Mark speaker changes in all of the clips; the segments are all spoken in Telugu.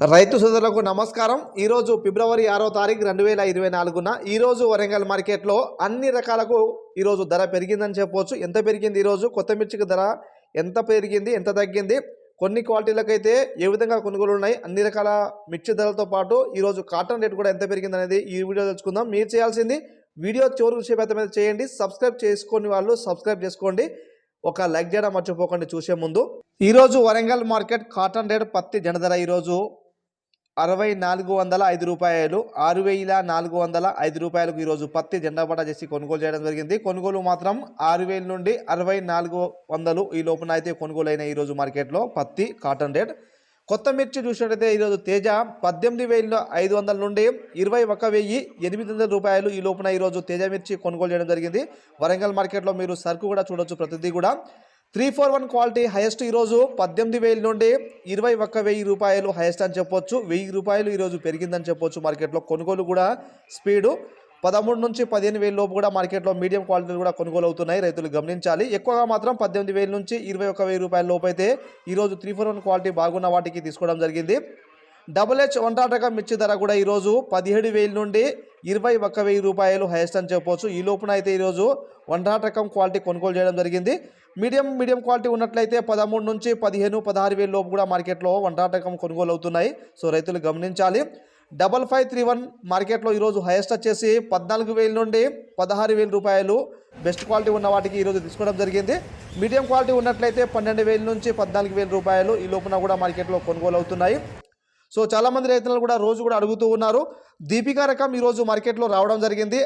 Speaker 1: రైతు సోదరులకు నమస్కారం. ఈరోజు ఫిబ్రవరి ఆరో తారీఖు రెండు వేల ఇరవై నాలుగున ఈరోజు వరంగల్ మార్కెట్లో అన్ని రకాలకు ఈరోజు ధర పెరిగిందని చెప్పవచ్చు ఎంత పెరిగింది ఈరోజు కొత్త మిర్చికి ధర ఎంత పెరిగింది? ఎంత తగ్గింది? కొన్ని క్వాలిటీలకైతే ఏ విధంగా కొనుగోలు ఉన్నాయి? అన్ని రకాల మిర్చి ధరలతో పాటు ఈరోజు కాటన్ రేట్ కూడా ఎంత పెరిగింది అనేది ఈ వీడియో తెలుసుకుందాం. మీరు చేయాల్సింది వీడియో చివరి విషయం మీద చేయండి. సబ్స్క్రైబ్ చేసుకొని వాళ్ళు సబ్స్క్రైబ్ చేసుకోండి. ఒక లైక్ చేయడం మర్చిపోకండి. చూసే ముందు ఈరోజు వరంగల్ మార్కెట్ కాటన్ రేట్ పత్తి జనధర ఈరోజు అరవై నాలుగు వందల ఐదు రూపాయలు ఆరు వేల నాలుగు వందల ఐదు రూపాయలకు ఈరోజు పత్తి జెండా పట చేసి కొనుగోలు చేయడం జరిగింది. కొనుగోలు మాత్రం ఆరు వేల నుండి అరవై నాలుగు వందలు ఈ లోపున అయితే కొనుగోలు అయిన ఈరోజు మార్కెట్లో పత్తి కాటన్ రేట్. కొత్త మిర్చి చూసినట్టయితే ఈరోజు తేజ పద్దెనిమిది వేల ఐదు వందల నుండి ఇరవై ఒక వెయ్యి ఎనిమిది వందల రూపాయలు ఈ లోపున ఈరోజు తేజ మిర్చి కొనుగోలు చేయడం జరిగింది. వరంగల్ మార్కెట్లో మీరు సరుకు కూడా చూడొచ్చు ప్రతిదీ కూడా. Three four one quality highest ఈరోజు పద్దెనిమిది వేల నుండి ఇరవై ఒక్క వెయ్యి రూపాయలు హైయెస్ట్ అని చెప్పొచ్చు. వెయ్యి రూపాయలు ఈరోజు పెరిగిందని చెప్పొచ్చు మార్కెట్లో. కొనుగోలు కూడా స్పీడు. పదమూడు నుంచి పదిహేను వేల లోపు కూడా మార్కెట్లో మీడియం క్వాలిటీలు కూడా కొనుగోలు అవుతున్నాయి. రైతులు గమనించాలి. ఎక్కువగా మాత్రం పద్దెనిమిది వేల నుంచి ఇరవై ఒక్క వెయ్యి రూపాయల లోపు అయితే ఈరోజు త్రీ ఫోర్ వన్ క్వాలిటీ బాగున్న వాటికి తీసుకోవడం జరిగింది. డబుల్ హెచ్ వన్ రకం మిర్చి ధర కూడా ఈరోజు పదిహేడు వేల నుండి ఇరవై ఒక్క వెయ్యి రూపాయలు హైయెస్ట్ అని చెప్పవచ్చు ఈ లోపున అయితే ఈరోజు వన్ రకం క్వాలిటీ కొనుగోలు చేయడం జరిగింది. మీడియం మీడియం క్వాలిటీ ఉన్నట్లయితే పదమూడు నుంచి పదిహేను పదహారు వేల లోపు కూడా మార్కెట్లో వన్ రకం కొనుగోలు అవుతున్నాయి. సో రైతులు గమనించాలి. డబల్ ఫైవ్ త్రీ వన్ మార్కెట్లో ఈరోజు హైయెస్ట్ వచ్చేసి పద్నాలుగు వేల నుండి పదహారు వేల రూపాయలు బెస్ట్ క్వాలిటీ ఉన్న వాటికి ఈరోజు తీసుకోవడం జరిగింది. మీడియం క్వాలిటీ ఉన్నట్లయితే పన్నెండు వేల నుంచి పద్నాలుగు వేల రూపాయలు ఈ లోపున కూడా మార్కెట్లో కొనుగోలు అవుతున్నాయి. సో చాలామంది రైతులు కూడా రోజు కూడా అడుగుతూ ఉన్నారు. దీపికా రకం ఈరోజు మార్కెట్లో రావడం జరిగింది.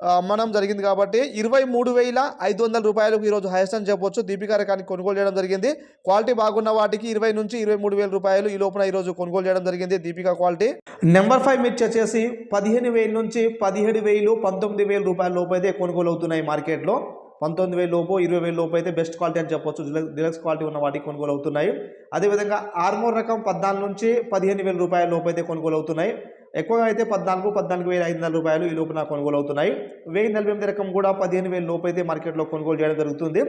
Speaker 1: అమ్మడం జరిగింది కాబట్టి ఇరవై మూడు వేల ఐదు వందల రూపాయలకు ఈరోజు హైయెస్ట్ అని చెప్పొచ్చు. దీపికా రకానికి కొనుగోలు చేయడం జరిగింది. క్వాలిటీ బాగున్న వాటికి ఇరవై నుంచి ఇరవై మూడు వేల రూపాయలు ఈ లోపల ఈరోజు కొనుగోలు చేయడం జరిగింది దీపికా క్వాలిటీ. నెంబర్ ఫైవ్ మిర్చి వచ్చేసి పదిహేను వేల నుంచి పదిహేడు వేలు పంతొమ్మిది వేల రూపాయల లోపు అయితే కొనుగోలు అవుతున్నాయి మార్కెట్లో. పంతొమ్మిది వేల లోపు ఇరవై వేల లోపు అయితే బెస్ట్ క్వాలిటీ అని చెప్పొచ్చు. డిలక్స్ క్వాలిటీ ఉన్న వాటికి కొనుగోలు అవుతున్నాయి. అదేవిధంగా ఆర్మోర్ రకం పద్నాలుగు నుంచి పదిహేను వేల రూపాయల లోపు అయితే కొనుగోలు అవుతున్నాయి. ఎక్కువగా అయితే పద్నాలుగు పద్నాలుగు వేల ఐదు వందల రూపాయలు ఈ లోపున కొనుగోలు అవుతున్నాయి. వెయ్యి నలభై ఎనిమిది రకం కూడా పదిహేను వేల లోపు అయితే మార్కెట్లో కొనుగోలు చేయడం జరుగుతుంది.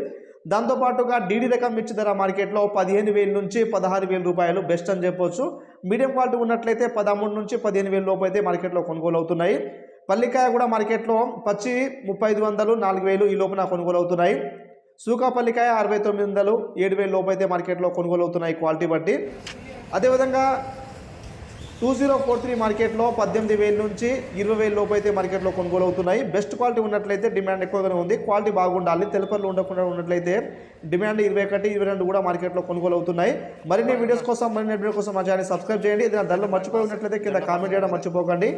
Speaker 1: దాంతోపాటుగా డీడీ రకం మిర్చి ధర మార్కెట్లో పదిహేను వేల నుంచి పదహారు వేల రూపాయలు బెస్ట్ అని చెప్పొచ్చు. మీడియం క్వాలిటీ ఉన్నట్లయితే పదమూడు నుంచి పదిహేను వేల లోపు అయితే మార్కెట్లో కొనుగోలు అవుతున్నాయి. పల్లికాయ కూడా మార్కెట్లో పచ్చి ముప్పై ఐదు వందలు నాలుగు వేలు ఈ లోపున కొనుగోలు అవుతున్నాయి సూకా పల్లికాయ అరవై తొమ్మిది వందలు ఏడు వేల లోపు అయితే మార్కెట్లో కొనుగోలు అవుతున్నాయి క్వాలిటీ బట్టి. అదేవిధంగా టూ జీరో ఫోర్ త్రీ మార్కెట్లో పద్దెనిమిది వేల నుంచి ఇరవై వేల లోపు అయితే మార్కెట్లో కొనుగోలు అవుతున్నాయి బెస్ట్ క్వాలిటీ ఉన్నట్లయితే డిమాండ్ ఎక్కువగానే ఉంది. క్వాలిటీ బాగుండాలి తెలుపర్లు ఉండకుండా ఉన్నట్లయితే డిమాండ్ ఇరవై ఒకటి ఇరవై రెండు కూడా మార్కెట్లో కొనుగోలు అవుతున్నాయి మరిన్ని వీడియోస్ కోసం మరిన్ని వీడియో కోసం మా ఛానల్ సబ్స్క్రైబ్ చేయండి. ఏదైనా ధరలు మర్చిపోయినట్లయితే కింద కామెంట్ చేయడం మర్చిపోకండి.